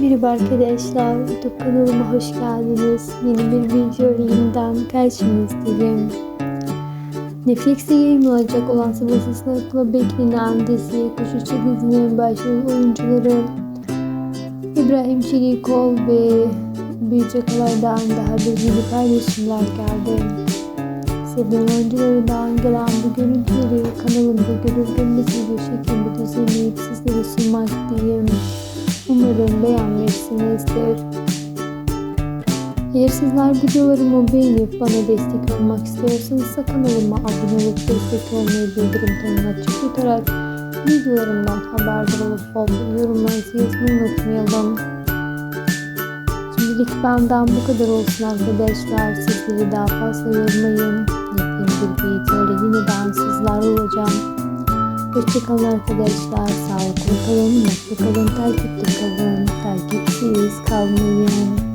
Merhaba arkadaşlar, kanalıma hoş geldiniz. Yeni bir video yeniden karşınızdayım. Netflix'te yayınlanacak olan sabırsızlıkla beklenen dizi Kuş Uçu dizinin başrol oyuncuları İbrahim Çelikol ve Büyücek Alay'dan daha yeni paylaşımlar geldi. Sevilen oyuncularından gelen bu görüntüleri kanalımda görüldüğümüz bir şekilde düzenleyip sizlere sunmaktayım. Umarım beğenmişsinizdir. Eğer sizler videolarımı beğenip bana destek olmak istiyorsanız kanalıma abone olup destek olmayı bildirim tonunu açık tutarak videolarımdan haberdar olup yorumlarınızı yazmayı unutmayalım. Şimdilik benden bu kadar olsun arkadaşlar. Sizleri daha fazla yormayın. Yepyeni bir videoyla yeniden sizlerle olacağım. Hoşçakalın arkadaşlar. Sağlıklı kalın, mutlu kalın, takipte kalın. please call me in.